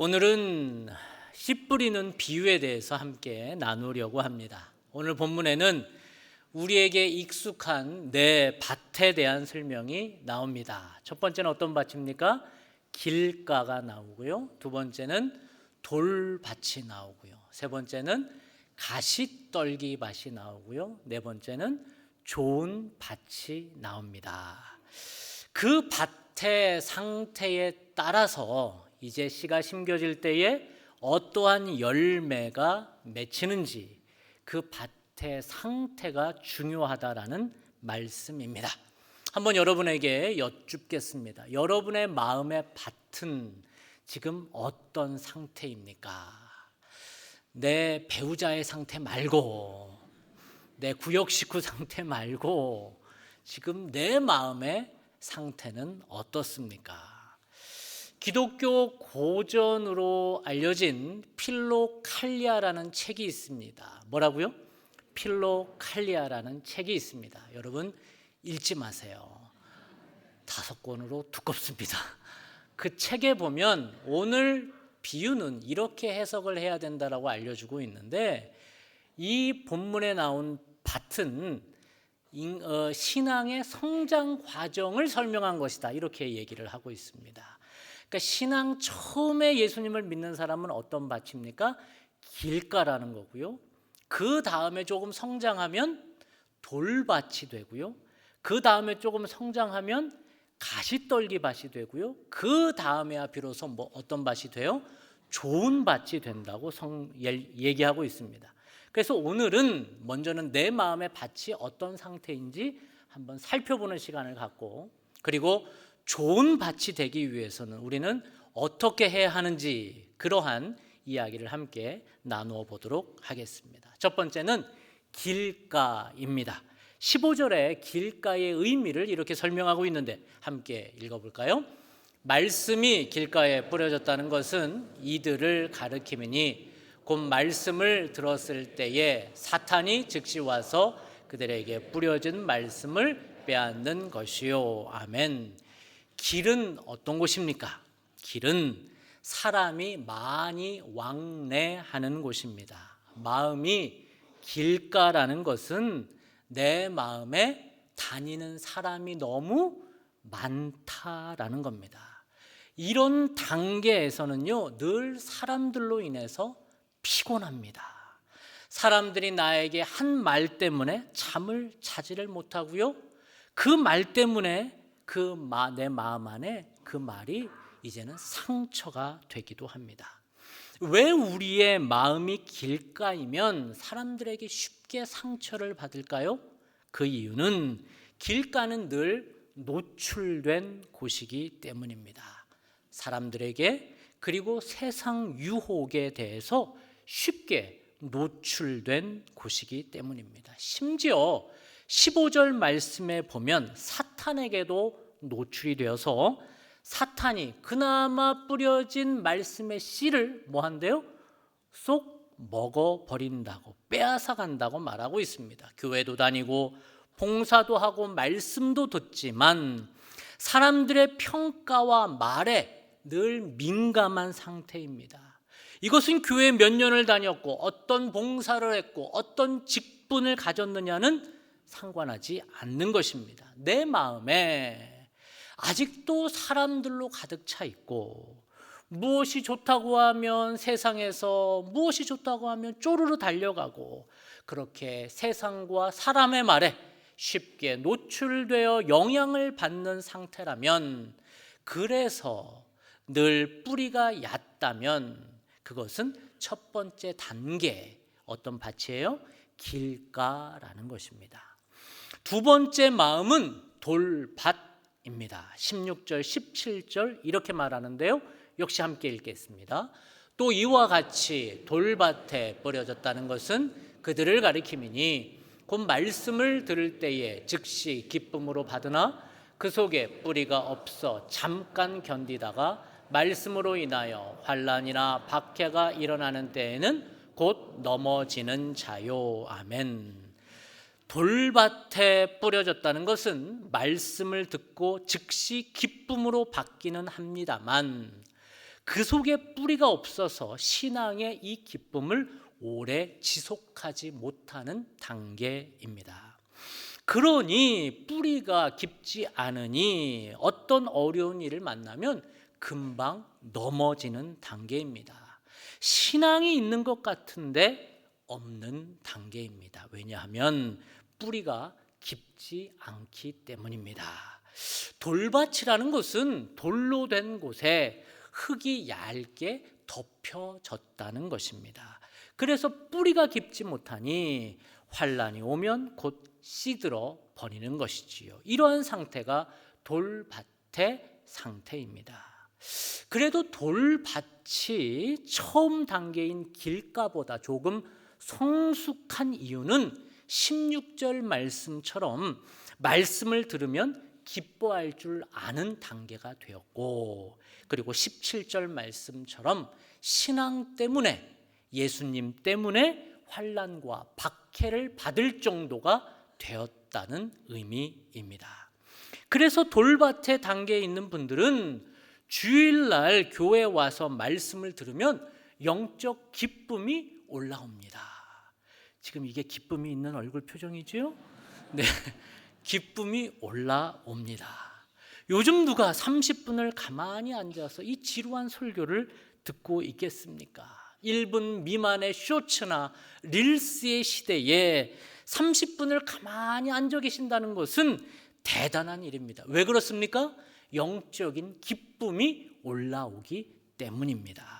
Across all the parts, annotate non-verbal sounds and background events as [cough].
오늘은 씨 뿌리는 비유에 대해서 함께 나누려고 합니다. 오늘 본문에는 우리에게 익숙한 내 밭에 대한 설명이 나옵니다. 첫 번째는 어떤 밭입니까? 길가가 나오고요. 두 번째는 돌밭이 나오고요. 세 번째는 가시떨기 밭이 나오고요. 네 번째는 좋은 밭이 나옵니다. 그 밭의 상태에 따라서 이제 씨가 심겨질 때에 어떠한 열매가 맺히는지 그 밭의 상태가 중요하다라는 말씀입니다. 한번 여러분에게 여쭙겠습니다. 여러분의 마음의 밭은 지금 어떤 상태입니까? 내 배우자의 상태 말고 내 구역 식구 상태 말고 지금 내 마음의 상태는 어떻습니까? 기독교 고전으로 알려진 필로칼리아라는 책이 있습니다. 뭐라고요? 필로칼리아라는 책이 있습니다. 여러분 읽지 마세요. 다섯 권으로 두껍습니다. 그 책에 보면 오늘 비유는 이렇게 해석을 해야 된다라고 알려주고 있는데 이 본문에 나온 밭은 인- 어, 신앙의 성장 과정을 설명한 것이다 이렇게 얘기를 하고 있습니다. 그러니까 신앙 처음에 예수님을 믿는 사람은 어떤 밭입니까? 길가라는 거고요. 그 다음에 조금 성장하면 돌밭이 되고요. 그 다음에 조금 성장하면 가시떨기 밭이 되고요. 그 다음에야 비로소 뭐 어떤 밭이 돼요? 좋은 밭이 된다고 성, 예- 얘기하고 있습니다. 그래서 오늘은 먼저는 내 마음의 밭이 어떤 상태인지 한번 살펴보는 시간을 갖고 그리고 좋은 밭이 되기 위해서는 우리는 어떻게 해야 하는지 그러한 이야기를 함께 나누어 보도록 하겠습니다. 첫 번째는 길가입니다. 15절에 길가의 의미를 이렇게 설명하고 있는데 함께 읽어볼까요? 말씀이 길가에 뿌려졌다는 것은 이들을 가르키미니 곧 말씀을 들었을 때에 사탄이 즉시 와서 그들에게 뿌려진 말씀을 빼앗는 것이요. 아멘. 길은 어떤 곳입니까? 길은 사람이 많이 왕래하는 곳입니다. 마음이 길가라는 것은 내 마음에 다니는 사람이 너무 많다라는 겁니다. 이런 단계에서는요, 늘 사람들로 인해서 피곤합니다. 사람들이 나에게 한 말 때문에 잠을 자지를 못하고요. 그 말 때문에 그 내 마음 안에 그 말이 이제는 상처가 되기도 합니다. 왜 우리의 마음이 길가이면 사람들에게 쉽게 상처를 받을까요? 그 이유는 길가는 늘 노출된 곳이기 때문입니다. 사람들에게 그리고 세상 유혹에 대해서 쉽게 노출된 곳이기 때문입니다. 심지어 15절 말씀에 보면 사탄에게도 노출이 되어서 사탄이 그나마 뿌려진 말씀의 씨를 뭐 한대요? 쏙 먹어 버린다고 빼앗아 간다고 말하고 있습니다. 교회도 다니고 봉사도 하고 말씀도 듣지만 사람들의 평가와 말에 늘 민감한 상태입니다. 이것은 교회 몇 년을 다녔고 어떤 봉사를 했고 어떤 직분을 가졌느냐는 상관하지 않는 것입니다. 내 마음에 아직도 사람들로 가득 차 있고 무엇이 좋다고 하면 세상에서 무엇이 좋다고 하면 쪼르르 달려가고 그렇게 세상과 사람의 말에 쉽게 노출되어 영향을 받는 상태라면 그래서 늘 뿌리가 얕다면 그것은 첫 번째 단계 어떤 밭이에요? 길가라는 것입니다. 두 번째 마음은 돌밭입니다. 16절, 17절 이렇게 말하는데요. 역시 함께 읽겠습니다. 또 이와 같이 돌밭에 버려졌다는 것은 그들을 가리킴이니 곧 말씀을 들을 때에 즉시 기쁨으로 받으나 그 속에 뿌리가 없어 잠깐 견디다가 말씀으로 인하여 환란이나 박해가 일어나는 때에는 곧 넘어지는 자요. 아멘. 돌밭에 뿌려졌다는 것은 말씀을 듣고 즉시 기쁨으로 받기는 합니다만 그 속에 뿌리가 없어서 신앙의 이 기쁨을 오래 지속하지 못하는 단계입니다. 그러니 뿌리가 깊지 않으니 어떤 어려운 일을 만나면 금방 넘어지는 단계입니다. 신앙이 있는 것 같은데 없는 단계입니다. 왜냐하면 뿌리가 깊지 않기 때문입니다. 돌밭이라는 것은 돌로 된 곳에 흙이 얇게 덮여졌다는 것입니다. 그래서 뿌리가 깊지 못하니 환란이 오면 곧 씨들어 버리는 것이지요. 이러한 상태가 돌밭의 상태입니다. 그래도 돌밭이 처음 단계인 길가보다 조금 성숙한 이유는 16절 말씀처럼 말씀을 들으면 기뻐할 줄 아는 단계가 되었고 그리고 17절 말씀처럼 신앙 때문에 예수님 때문에 환란과 박해를 받을 정도가 되었다는 의미입니다. 그래서 돌밭의 단계에 있는 분들은 주일날 교회 와서 말씀을 들으면 영적 기쁨이 올라옵니다. 지금 이게 기쁨이 있는 얼굴 표정이지요? 네. [laughs] 기쁨이 올라옵니다. 요즘 누가 30분을 가만히 앉아서 이 지루한 설교를 듣고 있겠습니까? 1분 미만의 쇼츠나 릴스의 시대에 30분을 가만히 앉아 계신다는 것은 대단한 일입니다. 왜 그렇습니까? 영적인 기쁨이 올라오기 때문입니다.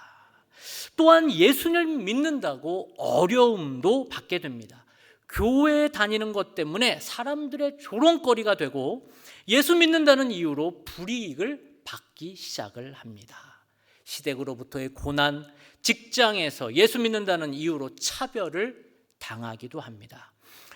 또한 예수를 믿는다고 어려움도 받게 됩니다. 교회에 다니는 것 때문에 사람들의 조롱거리가 되고 예수 믿는다는 이유로 불이익을 받기 시작을 합니다. 시댁으로부터의 고난, 직장에서 예수 믿는다는 이유로 차별을 당하기도 합니다.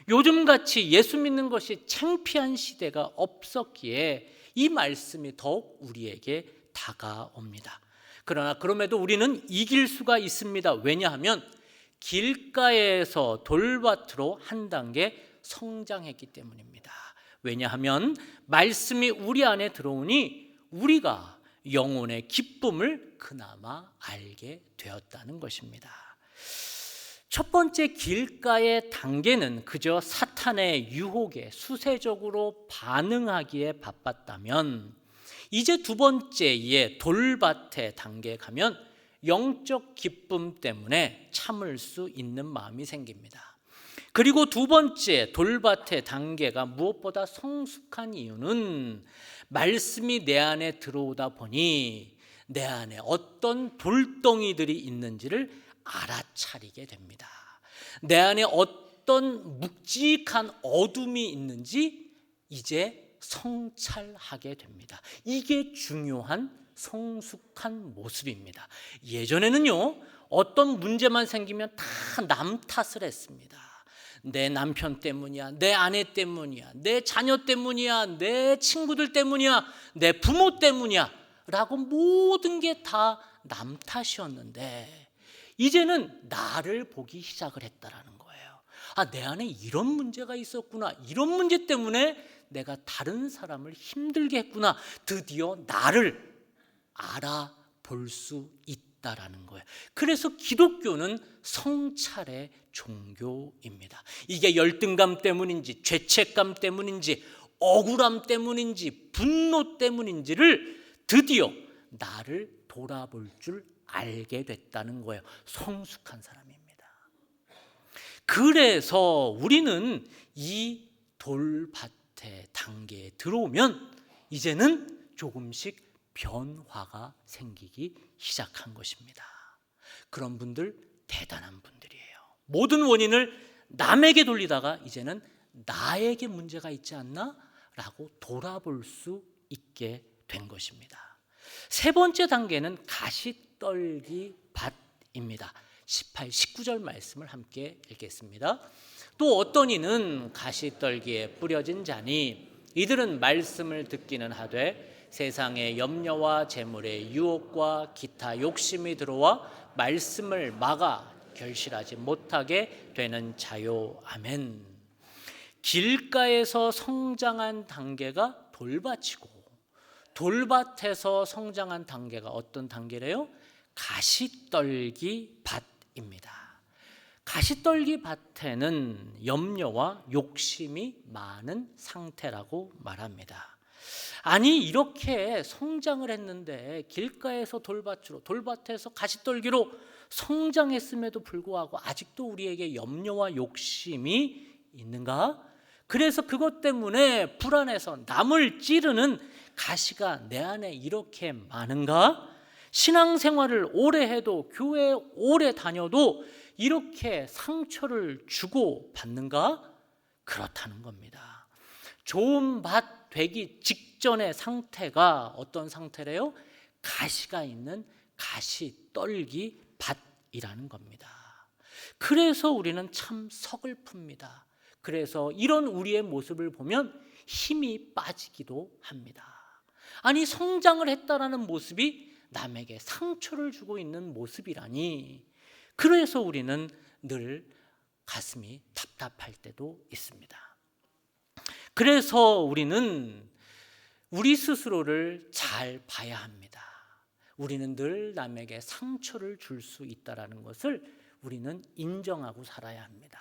요즘같이 예수 믿는 것이 창피한 시대가 없었기에 이 말씀이 더욱 우리에게 다가옵니다. 그러나 그럼에도 우리는 이길 수가 있습니다. 왜냐하면 길가에서 돌밭으로 한 단계 성장했기 때문입니다. 왜냐하면 말씀이 우리 안에 들어오니 우리가 영혼의 기쁨을 그나마 알게 되었다는 것입니다. 첫 번째 길가의 단계는 그저 사탄의 유혹에 수세적으로 반응하기에 바빴다면 이제 두 번째의 돌밭의 단계에 가면 영적 기쁨 때문에 참을 수 있는 마음이 생깁니다. 그리고 두 번째 돌밭의 단계가 무엇보다 성숙한 이유는 말씀이 내 안에 들어오다 보니 내 안에 어떤 돌덩이들이 있는지를 알아차리게 됩니다. 내 안에 어떤 묵직한 어둠이 있는지 이제 성찰하게 됩니다. 이게 중요한 성숙한 모습입니다. 예전에는요, 어떤 문제만 생기면 다 남 탓을 했습니다. 내 남편 때문이야, 내 아내 때문이야, 내 자녀 때문이야, 내 친구들 때문이야, 내 부모 때문이야, 라고 모든 게 다 남 탓이었는데, 이제는 나를 보기 시작을 했다라는 거예요. 아, 내 안에 이런 문제가 있었구나. 이런 문제 때문에 내가 다른 사람을 힘들게 했구나. 드디어 나를 알아볼 수 있다라는 거예요. 그래서 기독교는 성찰의 종교입니다. 이게 열등감 때문인지 죄책감 때문인지 억울함 때문인지 분노 때문인지를 드디어 나를 돌아볼 줄 알게 됐다는 거예요. 성숙한 사람입니다. 그래서 우리는 이 돌밭 의 단계에 들어오면 이제는 조금씩 변화가 생기기 시작한 것입니다. 그런 분들 대단한 분들이에요. 모든 원인을 남에게 돌리다가 이제는 나에게 문제가 있지 않나? 라고 돌아볼 수 있게 된 것입니다. 세 번째 단계는 가시떨기 밭입니다. 18, 19절 말씀을 함께 읽겠습니다. 또 어떤 이는 가시떨기에 뿌려진 자니 이들은 말씀을 듣기는 하되 세상의 염려와 재물의 유혹과 기타 욕심이 들어와 말씀을 막아 결실하지 못하게 되는 자요. 아멘. 길가에서 성장한 단계가 돌밭이고 돌밭에서 성장한 단계가 어떤 단계래요? 가시떨기 밭입니다. 가시떨기 밭에는 염려와 욕심이 많은 상태라고 말합니다. 아니 이렇게 성장을 했는데 길가에서 돌밭으로 돌밭에서 가시떨기로 성장했음에도 불구하고 아직도 우리에게 염려와 욕심이 있는가? 그래서 그것 때문에 불안해서 남을 찌르는 가시가 내 안에 이렇게 많은가? 신앙생활을 오래 해도 교회 오래 다녀도 이렇게 상처를 주고 받는가? 그렇다는 겁니다. 좋은 밭 되기 직전의 상태가 어떤 상태래요? 가시가 있는 가시 떨기 밭이라는 겁니다. 그래서 우리는 참 서글픕니다. 그래서 이런 우리의 모습을 보면 힘이 빠지기도 합니다. 아니 성장을 했다라는 모습이 남에게 상처를 주고 있는 모습이라니 그래서 우리는 늘 가슴이 답답할 때도 있습니다. 그래서 우리는 우리 스스로를 잘 봐야 합니다. 우리는 늘 남에게 상처를 줄 수 있다라는 것을 우리는 인정하고 살아야 합니다.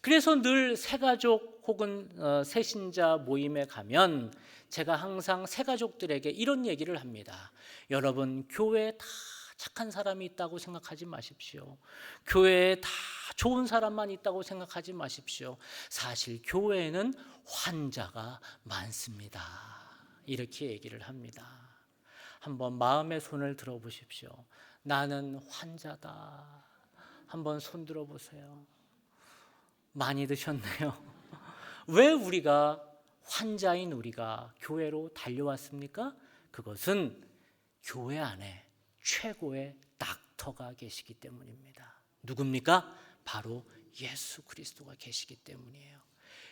그래서 늘 새가족 혹은 어, 새신자 모임에 가면 제가 항상 새가족들에게 이런 얘기를 합니다. 여러분 교회에 다 착한 사람이 있다고 생각하지 마십시오. 교회에 다 좋은 사람만 있다고 생각하지 마십시오. 사실 교회에는 환자가 많습니다. 이렇게 얘기를 합니다. 한번 마음의 손을 들어보십시오. 나는 환자다. 한번 손 들어보세요. 많이 드셨네요. [laughs] 왜 우리가 환자인 우리가 교회로 달려왔습니까? 그것은 교회 안에 최고의 닥터가 계시기 때문입니다. 누굽니까? 바로 예수 그리스도가 계시기 때문이에요.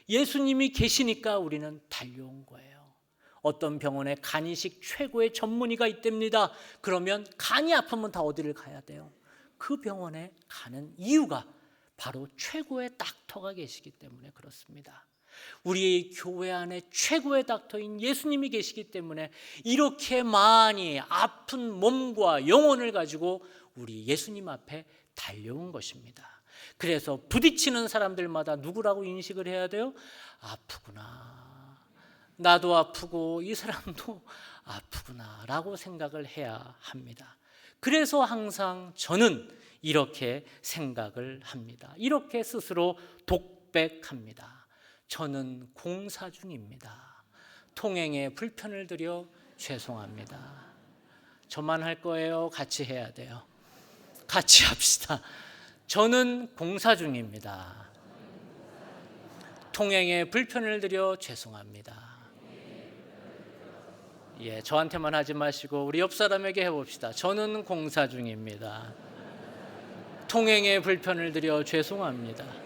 예수님이 계시니까 우리는 달려온 거예요. 어떤 병원에 간이식 최고의 전문의가 있답니다. 그러면 간이 아프면 다 어디를 가야 돼요? 그 병원에 가는 이유가 바로 최고의 닥터가 계시기 때문에 그렇습니다. 우리 교회 안에 최고의 닥터인 예수님이 계시기 때문에 이렇게 많이 아픈 몸과 영혼을 가지고 우리 예수님 앞에 달려온 것입니다. 그래서 부딪히는 사람들마다 누구라고 인식을 해야 돼요? 아프구나. 나도 아프고 이 사람도 [laughs] 아프구나라고 생각을 해야 합니다. 그래서 항상 저는 이렇게 생각을 합니다. 이렇게 스스로 독백합니다. 저는 공사 중입니다. 통행에 불편을 드려 죄송합니다. 저만 할 거예요? 같이 해야 돼요. 같이 합시다. 저는 공사 중입니다. 통행에 불편을 드려 죄송합니다. 예, 저한테만 하지 마시고 우리 옆 사람에게 해봅시다. 저는 공사 중입니다. 통행에 불편을 드려 죄송합니다.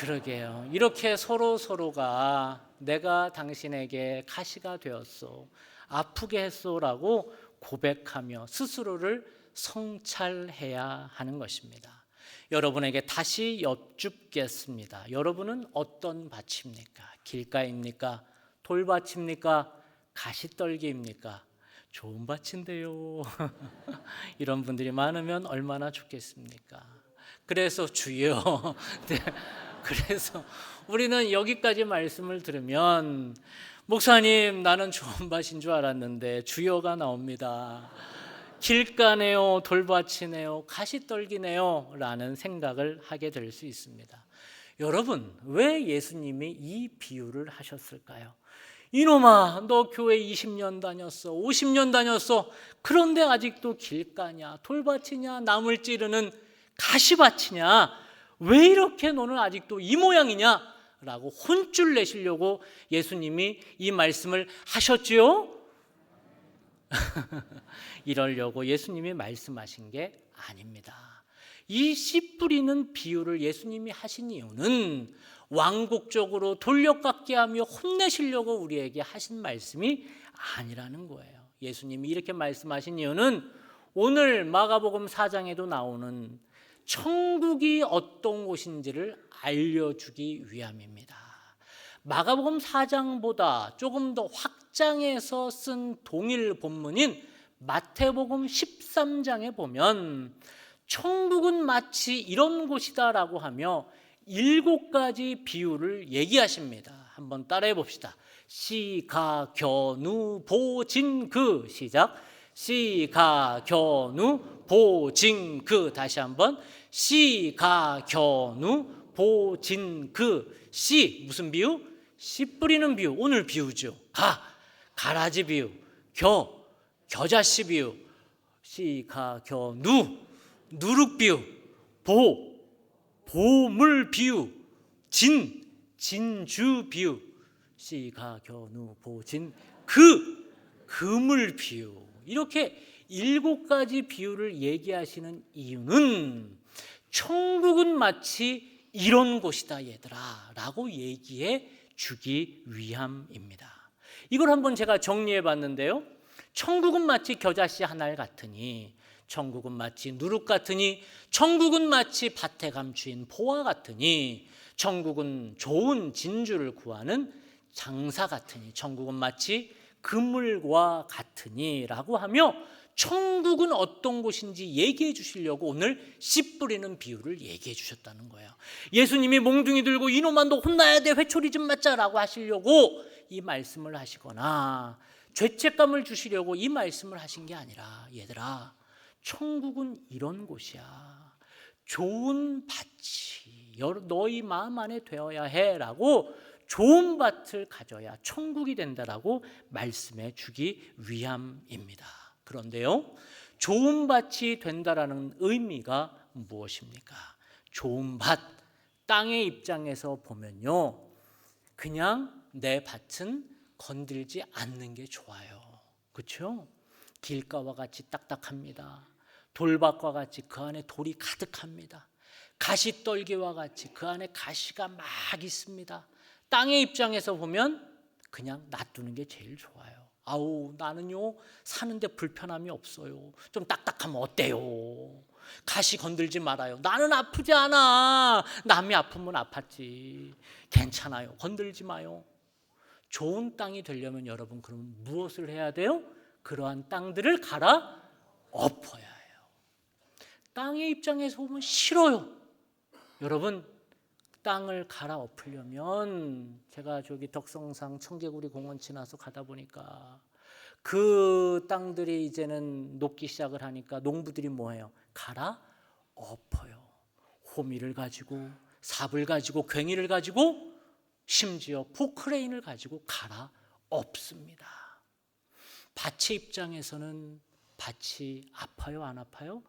그러게요. 이렇게 서로 서로가 내가 당신에게 가시가 되었소, 아프게 했소라고 고백하며 스스로를 성찰해야 하는 것입니다. 여러분에게 다시 여쭙겠습니다. 여러분은 어떤 밭입니까? 길가입니까? 돌밭입니까? 가시떨기입니까? 좋은 밭인데요. [laughs] 이런 분들이 많으면 얼마나 좋겠습니까? 그래서 주여. [laughs] 네, 그래서 우리는 여기까지 말씀을 들으면 목사님 나는 좋은 밭인 줄 알았는데 주여가 나옵니다. 길가네요, 돌밭이네요, 가시떨기네요 라는 생각을 하게 될 수 있습니다. 여러분, 왜 예수님이 이 비유를 하셨을까요? 이놈아, 너 교회 20년 다녔어, 50년 다녔어. 그런데 아직도 길가냐, 돌밭이냐, 나물 찌르는 가시밭이냐? 왜 이렇게 너는 아직도 이 모양이냐? 라고 혼쭐 내시려고 예수님이 이 말씀을 하셨지요? [laughs] 이러려고 예수님이 말씀하신 게 아닙니다. 이 씨 뿌리는 비유를 예수님이 하신 이유는 왕국적으로 돌려깎게 하며 혼내시려고 우리에게 하신 말씀이 아니라는 거예요. 예수님이 이렇게 말씀하신 이유는 오늘 마가복음 4장에도 나오는 천국이 어떤 곳인지를 알려주기 위함입니다. 마가복음 4장보다 조금 더 확장해서 쓴 동일 본문인 마태복음 13장에 보면 천국은 마치 이런 곳이다라고 하며 일곱 가지 비유를 얘기하십니다. 한번 따라해 봅시다. 시가견우 보진 그 시작. 시가견우 보진그 다시 한번 시가견우 보진그 시 무슨 비유? 씨 뿌리는 비유. 오늘 비유죠. 가 가라지 비유. 겨 겨자씨 비유. 시가견우 누룩 비유. 보 보물 비유. 진 진주 비유. 시가견우 보진 그 그물 비유. 이렇게 일곱 가지 비유를 얘기하시는 이유는 천국은 마치 이런 곳이다 얘들아 라고 얘기해 주기 위함입니다. 이걸 한번 제가 정리해 봤는데요. 천국은 마치 겨자씨 한알 같으니 천국은 마치 누룩 같으니 천국은 마치 밭에 감추인 보화 같으니 천국은 좋은 진주를 구하는 장사 같으니 천국은 마치 그물과 같으니라고 하며 천국은 어떤 곳인지 얘기해 주시려고 오늘 씨 뿌리는 비유를 얘기해 주셨다는 거예요. 예수님이 몽둥이 들고 이놈아 너 혼나야 돼 회초리 좀 맞자라고 하시려고 이 말씀을 하시거나 죄책감을 주시려고 이 말씀을 하신 게 아니라 얘들아 천국은 이런 곳이야. 좋은 밭이 너희 마음 안에 되어야 해라고 좋은 밭을 가져야 천국이 된다라고 말씀해 주기 위함입니다. 그런데요. 좋은 밭이 된다라는 의미가 무엇입니까? 좋은 밭 땅의 입장에서 보면요. 그냥 내 밭은 건들지 않는 게 좋아요. 그렇죠? 길가와 같이 딱딱합니다. 돌밭과 같이 그 안에 돌이 가득합니다. 가시떨기와 같이 그 안에 가시가 막 있습니다. 땅의 입장에서 보면 그냥 놔두는 게 제일 좋아요. 아우 나는요 사는데 불편함이 없어요. 좀 딱딱하면 어때요? 가시 건들지 말아요. 나는 아프지 않아. 남이 아프면 아팠지. 괜찮아요. 건들지 마요. 좋은 땅이 되려면 여러분 그럼 무엇을 해야 돼요? 그러한 땅들을 갈아 엎어야 해요. 땅의 입장에서 보면 싫어요. 여러분 땅을 갈아 엎으려면 제가 저기 덕성상 청개구리 공원 지나서 가다 보니까 그 땅들이 이제는 녹기 시작을 하니까 농부들이 뭐해요? 갈아 엎어요. 호미를 가지고 삽을 가지고 괭이를 가지고 심지어 포크레인을 가지고 갈아 엎습니다. 밭의 입장에서는 밭이 아파요, 안 아파요?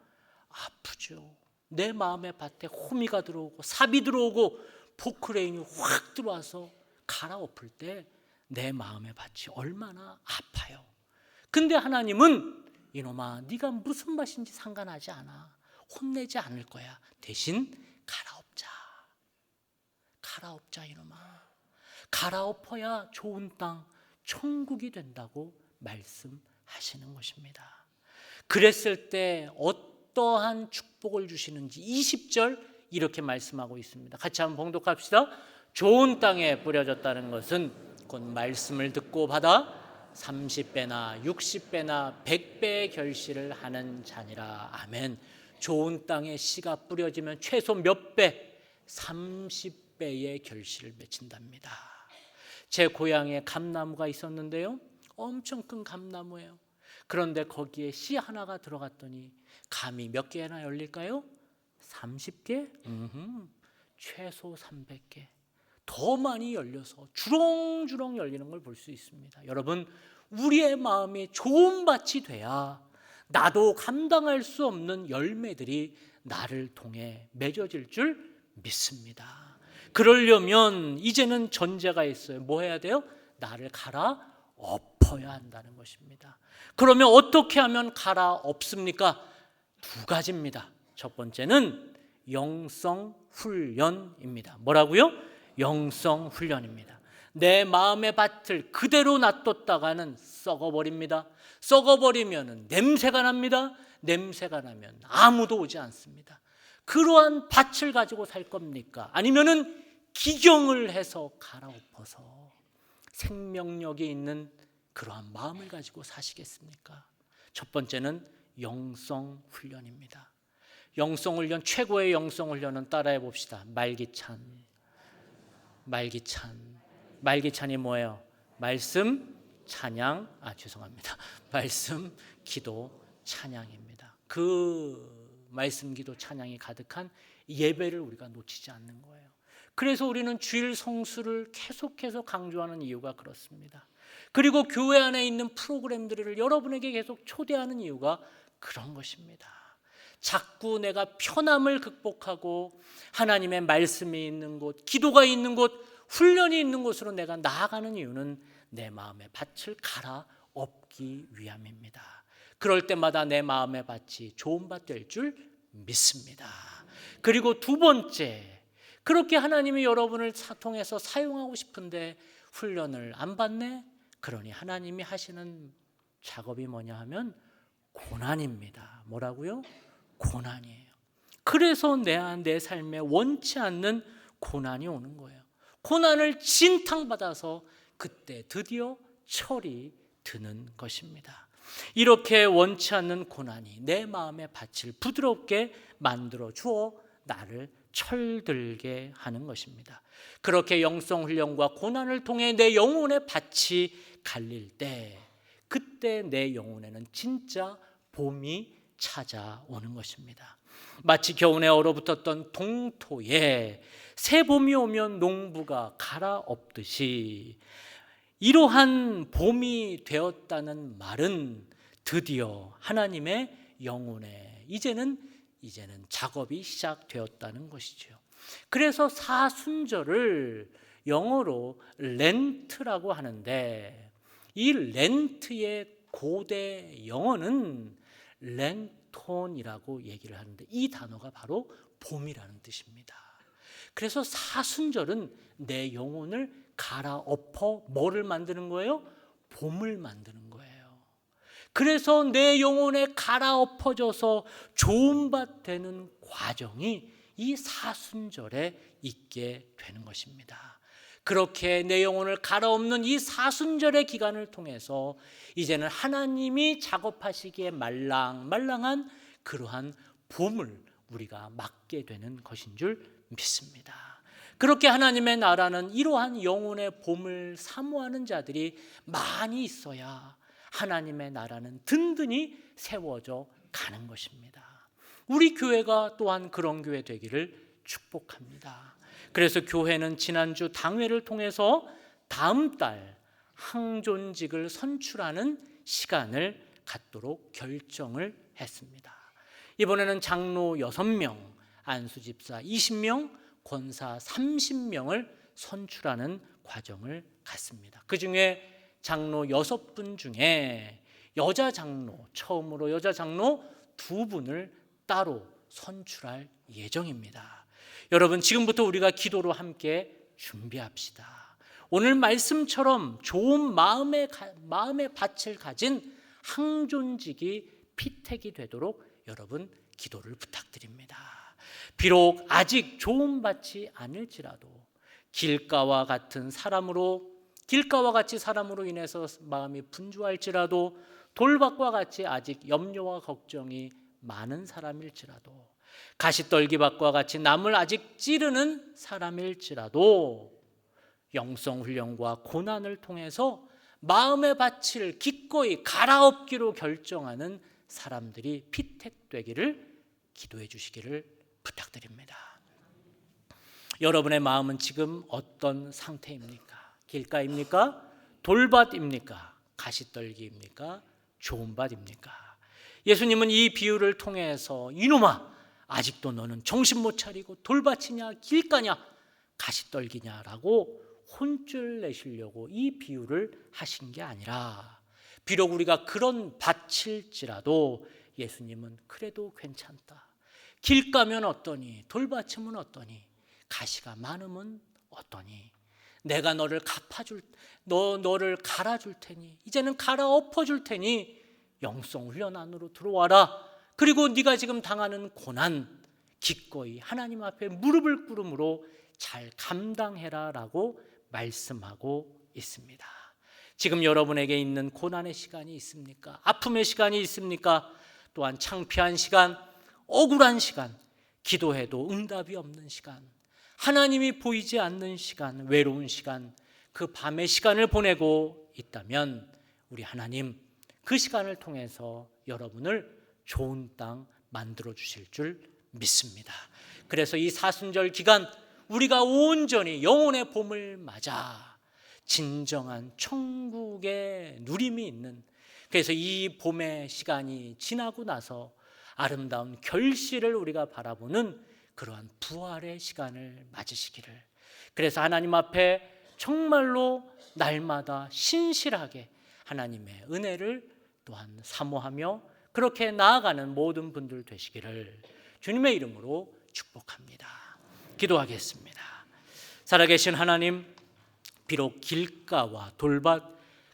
아프죠. 내 마음의 밭에 호미가 들어오고 삽이 들어오고 포크레인이 확 들어와서 갈아 엎을 때 내 마음의 밭이 얼마나 아파요. 근데 하나님은 이놈아 네가 무슨 맛인지 상관하지 않아. 혼내지 않을 거야. 대신 갈아엎자. 갈아엎자 이놈아. 갈아엎어야 좋은 땅 천국이 된다고 말씀하시는 것입니다. 그랬을 때 어 떠한 축복을 주시는지 20절 이렇게 말씀하고 있습니다. 같이 한번 봉독합시다. 좋은 땅에 뿌려졌다는 것은 곧 말씀을 듣고 받아 30배나 60배나 100배의 결실을 하는 자니라. 아멘. 좋은 땅에 씨가 뿌려지면 최소 몇 배? 30배의 결실을 맺힌답니다. 제 고향에 감나무가 있었는데요. 엄청 큰 감나무예요. 그런데 거기에 씨 하나가 들어갔더니 감이 몇 개나 열릴까요? 30개? 음흠, 최소 300개. 더 많이 열려서 주렁주렁 열리는 걸 볼 수 있습니다. 여러분, 우리의 마음이 좋은 밭이 돼야 나도 감당할 수 없는 열매들이 나를 통해 맺어질 줄 믿습니다. 그러려면 이제는 전제가 있어요. 뭐 해야 돼요? 나를 갈아 엎 어야 한다는 것입니다. 그러면 어떻게 하면 갈아 엎습니까? 두 가지입니다. 첫 번째는 영성 훈련입니다. 뭐라고요? 영성 훈련입니다. 내 마음의 밭을 그대로 놔뒀다가는 썩어버립니다. 썩어버리면 냄새가 납니다. 냄새가 나면 아무도 오지 않습니다. 그러한 밭을 가지고 살 겁니까? 아니면은 기경을 해서 갈아엎어서 생명력이 있는 그러한 마음을 가지고 사시겠습니까? 첫 번째는 영성 훈련입니다. 영성 훈련 최고의 영성 훈련은 따라해 봅시다. 말기찬. 말기찬. 말기찬이 뭐예요? 말씀 찬양 아 죄송합니다. [laughs] 말씀 기도 찬양입니다. 그 말씀 기도 찬양이 가득한 예배를 우리가 놓치지 않는 거예요. 그래서 우리는 주일 성수를 계속해서 강조하는 이유가 그렇습니다. 그리고 교회 안에 있는 프로그램들을 여러분에게 계속 초대하는 이유가 그런 것입니다. 자꾸 내가 편함을 극복하고 하나님의 말씀이 있는 곳, 기도가 있는 곳, 훈련이 있는 곳으로 내가 나아가는 이유는 내 마음의 밭을 갈아 엎기 위함입니다. 그럴 때마다 내 마음의 밭이 좋은 밭 될 줄 믿습니다. 그리고 두 번째, 그렇게 하나님이 여러분을 통해서 사용하고 싶은데 훈련을 안 받네? 그러니 하나님이 하시는 작업이 뭐냐 하면 고난입니다. 뭐라고요? 고난이에요. 그래서 내, 내 삶에 원치 않는 고난이 오는 거예요. 고난을 진탕받아서 그때 드디어 철이 드는 것입니다. 이렇게 원치 않는 고난이 내 마음의 밭을 부드럽게 만들어 주어 나를 철들게 하는 것입니다. 그렇게 영성 훈련과 고난을 통해 내 영혼의 밭이 갈릴 때 그때 내 영혼에는 진짜 봄이 찾아오는 것입니다. 마치 겨우내 얼어붙었던 동토에 새 봄이 오면 농부가 갈아엎듯이 이러한 봄이 되었다는 말은 드디어 하나님의 영혼에 이제는 이제는 작업이 시작되었다는 것이죠. 그래서 사순절을 영어로 렌트라고 하는데 이 렌트의 고대 영어는 렌톤이라고 얘기를 하는데 이 단어가 바로 봄이라는 뜻입니다. 그래서 사순절은 내 영혼을 갈아엎어 뭐를 만드는 거예요? 봄을 만드는 거예요. 그래서 내 영혼에 갈아엎어져서 좋은 밭 되는 과정이 이 사순절에 있게 되는 것입니다. 그렇게 내 영혼을 갈아엎는 이 사순절의 기간을 통해서 이제는 하나님이 작업하시기에 말랑말랑한 그러한 봄을 우리가 맞게 되는 것인 줄 믿습니다. 그렇게 하나님의 나라는 이러한 영혼의 봄을 사모하는 자들이 많이 있어야 하나님의 나라는 든든히 세워져 가는 것입니다. 우리 교회가 또한 그런 교회 되기를 축복합니다. 그래서 교회는 지난주 당회를 통해서 다음 달 항존직을 선출하는 시간을 갖도록 결정을 했습니다. 이번에는 장로 6명, 안수집사 20명, 권사 30명을 선출하는 과정을 갖습니다. 그 중에 장로 6분 중에 여자 장로, 처음으로 여자 장로 두 분을 따로 선출할 예정입니다. 여러분 지금부터 우리가 기도로 함께 준비합시다. 오늘 말씀처럼 좋은 마음의 마음의 밭을 가진 항존직이 피택이 되도록 여러분 기도를 부탁드립니다. 비록 아직 좋은 밭이 아닐지라도 길가와 같은 사람으로 길가와 같이 사람으로 인해서 마음이 분주할지라도 돌밭과 같이 아직 염려와 걱정이 많은 사람일지라도 가시떨기밭과 같이 남을 아직 찌르는 사람일지라도 영성 훈련과 고난을 통해서 마음의 밭을 기꺼이 갈아엎기로 결정하는 사람들이 피택되기를 기도해 주시기를 부탁드립니다. 여러분의 마음은 지금 어떤 상태입니까? 길가입니까? 돌밭입니까? 가시떨기입니까? 좋은 밭입니까? 예수님은 이 비유를 통해서 이놈아 아직도 너는 정신 못 차리고 돌밭이냐 길가냐 가시떨기냐라고 혼쭐 내시려고 이 비유를 하신 게 아니라 비록 우리가 그런 밭일지라도 예수님은 그래도 괜찮다. 길가면 어떠니 돌밭이면 어떠니 가시가 많으면 어떠니 내가 너를 갚아줄 너 너를 갈아줄 테니 이제는 갈아 엎어 줄 테니 영성 훈련 안으로 들어와라. 그리고 네가 지금 당하는 고난 기꺼이 하나님 앞에 무릎을 꿇음으로 잘 감당해라라고 말씀하고 있습니다. 지금 여러분에게 있는 고난의 시간이 있습니까? 아픔의 시간이 있습니까? 또한 창피한 시간, 억울한 시간, 기도해도 응답이 없는 시간, 하나님이 보이지 않는 시간, 외로운 시간, 그 밤의 시간을 보내고 있다면 우리 하나님 그 시간을 통해서 여러분을 좋은 땅 만들어 주실 줄 믿습니다. 그래서 이 사순절 기간 우리가 온전히 영혼의 봄을 맞아 진정한 천국의 누림이 있는 그래서 이 봄의 시간이 지나고 나서 아름다운 결실을 우리가 바라보는 그러한 부활의 시간을 맞으시기를 그래서 하나님 앞에 정말로 날마다 신실하게 하나님의 은혜를 또한 사모하며 그렇게 나아가는 모든 분들 되시기를 주님의 이름으로 축복합니다. 기도하겠습니다. 살아계신 하나님, 비록 길가와 돌밭,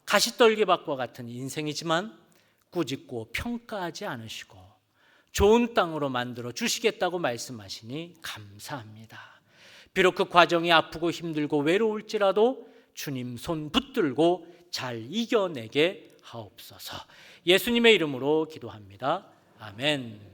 가시떨기밭과 같은 인생이지만 꾸짖고 평가하지 않으시고 좋은 땅으로 만들어 주시겠다고 말씀하시니 감사합니다. 비록 그 과정이 아프고 힘들고 외로울지라도 주님 손 붙들고 잘 이겨내게 하옵소서. 예수님의 이름으로 기도합니다. 아멘.